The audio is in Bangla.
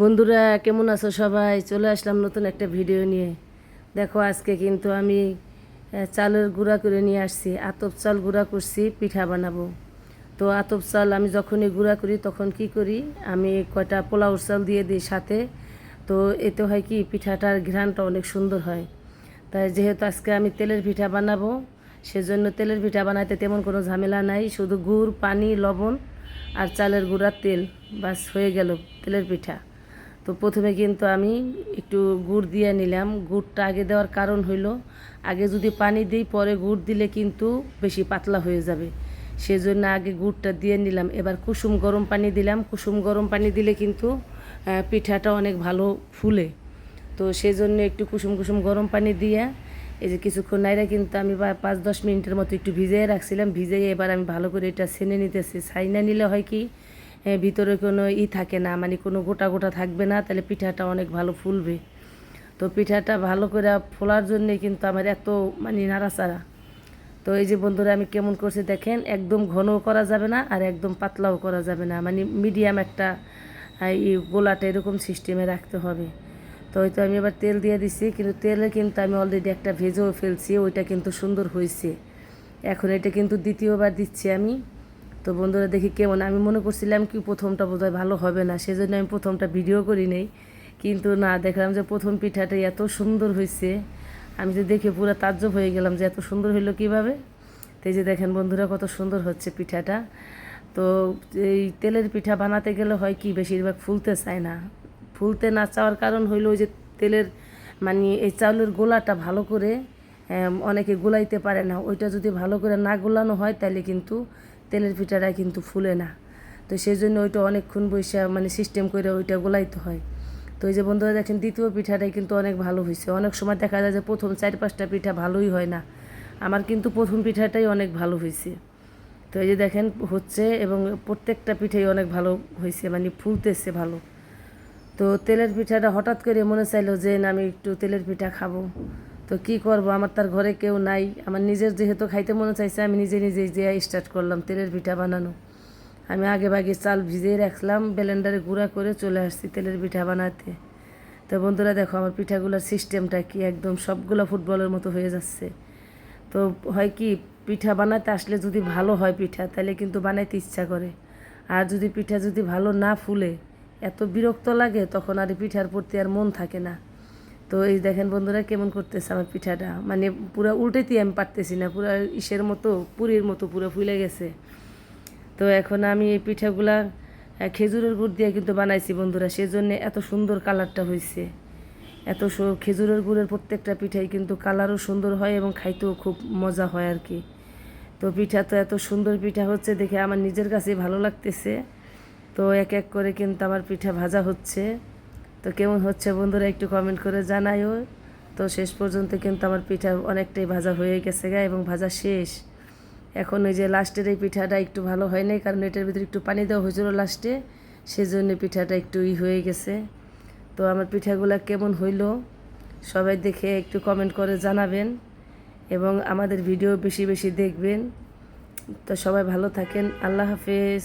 বন্ধুরা, কেমন আছো সবাই? চলে আসলাম নতুন একটা ভিডিও নিয়ে। দেখো, আজকে কিন্তু আমি চালের গুঁড়া করে নিয়ে আসছি। আতপ চাল গুঁড়া করছি, পিঠা বানাবো। তো আতপ চাল আমি যখনই গুঁড়া করি, তখন কি করি? আমি কয়টা পোলাওর চাল দিয়ে দিই সাথে। তো এতে হয় কি, পিঠাটার ঘ্রাণটা অনেক সুন্দর হয়। তাই যেহেতু আজকে আমি তেলের পিঠা বানাবো, সেজন্য তেলের পিঠা বানাইতে তেমন কোনো ঝামেলা নাই। শুধু গুড়, পানি, লবণ আর চালের গুঁড়ার তেল। বাস হয়ে গেল তেলের পিঠা। তো প্রথমে কিন্তু আমি একটু গুড় দিয়ে নিলাম। গুড়টা আগে দেওয়ার কারণ হইল, আগে যদি পানি দিই, পরে গুড় দিলে কিন্তু বেশি পাতলা হয়ে যাবে। সেজন্য আগে গুড়টা দিয়ে নিলাম। এবার কুসুম গরম পানি দিলাম। কুসুম গরম পানি দিলে কিন্তু পিঠাটা অনেক ভালো ফুলে। তো সেজন্য একটু কুসুম কুসুম গরম পানি দিয়ে, এই যে কিছুক্ষণ নাইরা কিন্তু আমি পাঁচ দশ মিনিটের মতো একটু ভিজিয়ে রাখছিলাম। ভিজিয়ে এবার আমি ভালো করে এটা ছেনে নিতেছি। ছাইনা নিলে হয় কি ভিতরে কোনো ই থাকে না মানে কোনো গোটা গোটা থাকবে না তাহলে পিঠাটা অনেক ভালো ফুলবে। তো পিঠাটা ভালো করে ফোলার জন্যে কিন্তু আমার এত মানে নাড়াচাড়া। তো এই যে বন্ধুরা আমি কেমন করছি দেখেন একদম ঘনও করা যাবে না আর একদম পাতলাও করা যাবে না। মানে মিডিয়াম একটা আহ, ই গোলাটা এরকম সিস্টেমে রাখতে হবে। তো হয়তো আমি এবার তেল দিয়ে দিছি কিন্তু তেলে কিন্তু আমি অলরেডি একটা ভেজেও ফেলছি ওইটা কিন্তু সুন্দর হয়েছে। এখন এটা কিন্তু দ্বিতীয়বার দিচ্ছি আমি। তো বন্ধুরা দেখি কেমন। আমি মনে করছিলাম কি প্রথমটা বোধহয় ভালো হবে না, সেজন্য আমি প্রথমটা ভিডিও করি নেই। কিন্তু না, দেখলাম যে প্রথম পিঠাটা এত সুন্দর হয়েছে আমি যে দেখে পুরো তাজ্জব হয়ে গেলাম যে এত সুন্দর হইল কীভাবে। তো যে দেখেন বন্ধুরা কত সুন্দর হচ্ছে পিঠাটা। তো এই তেলের পিঠা বানাতে গেলে হয় কি, বেশিরভাগ ফুলতে চায় না। ফুলতে না চাওয়ার কারণ হইল যে তেলের মানে এই চাউলের গোলাটা ভালো করে অনেকে গোলাইতে পারে না। ওইটা যদি ভালো করে না গোলানো হয় তাহলে কিন্তু তেলের পিঠাটা কিন্তু ফুলে না। তো সেই জন্য ওইটা অনেকক্ষণ বসে মানে সিস্টেম করে ওইটা গোলাইতে হয়। তো এই যে বন্ধুরা দেখেন, দ্বিতীয় পিঠাটাই কিন্তু অনেক ভালো হয়েছে অনেক সময় দেখা যায় যে প্রথম চার পাঁচটা পিঠা ভালোই হয় না। আমার কিন্তু প্রথম পিঠাটাই অনেক ভালো হয়েছে তো এই যে দেখেন, হচ্ছে এবং প্রত্যেকটা পিঠাই অনেক ভালো হয়েছে মানে ফুলতেছে ভালো। তো তেলের পিঠাটা হঠাৎ করে মনে চাইলো যে, না, আমি একটু তেলের পিঠা খাব। তো কি করব? আমার তার ঘরে কেউ নাই। আমার নিজের যেহেতু খাইতে মনে চাইছে, আমি নিজে নিজেই যে স্টার্ট করলাম তেলের পিঠা বানানো। আমি আগে ভাগে চাল ভিজিয়ে রাখলাম ব্লেন্ডারে গুঁড়া করে চলে আসছি তেলের পিঠা বানাতে। তো বন্ধুরা দেখো, আমার পিঠাগুলোর সিস্টেমটা কি একদম সবগুলো ফুটবলের মতো হয়ে যাচ্ছে। তো হয় কি, পিঠা বানাতে আসলে যদি ভালো হয় পিঠা, তাহলে কিন্তু বানাইতে ইচ্ছা করে। আর যদি পিঠা যদি ভালো না ফুলে, এত বিরক্ত লাগে, তখন আর পিঠার প্রতি আর মন থাকে না। তো এই দেখেন বন্ধুরা কেমন করতেছে আমার পিঠাটা। মানে পুরো উল্টেতেই আমি পারতেছি না, পুরো ইসের মতো, পুরীর মতো পুরো ফুলে গেছে। তো এখন আমি এই পিঠাগুলা খেজুরের গুড় দিয়ে কিন্তু বানাইছি বন্ধুরা, সেজন্য এত সুন্দর কালারটা হয়েছে এত খেজুরের গুড়ের প্রত্যেকটা পিঠাই কিন্তু কালারও সুন্দর হয় এবং খাইতেও খুব মজা হয় আর কি তো পিঠা তো এত সুন্দর পিঠা হচ্ছে দেখে আমার নিজের কাছেই ভালো লাগতেছে। তো এক এক করে কিন্তু আমার পিঠা ভাজা হচ্ছে। তো কেমন হচ্ছে বন্ধুরা একটু কমেন্ট করে জানাইও তো শেষ পর্যন্ত কিন্তু আমার পিঠা অনেকটাই ভাজা হয়ে গেছে গা এবং ভাজা শেষ। এখন ওই যে লাস্টের এই পিঠাটা একটু ভালো হয় নাই, কারণ এটার ভিতরে একটু পানি দেওয়া হয়েছিল লাস্টে সেজন্য পিঠাটা একটু ই হয়ে গেছে। তো আমার পিঠাগুলো কেমন হইল, সবাই দেখে একটু কমেন্ট করে জানাবেন এবং আমাদের ভিডিও বেশি বেশি দেখবেন। তো সবাই ভালো থাকেন, আল্লাহ হাফেজ।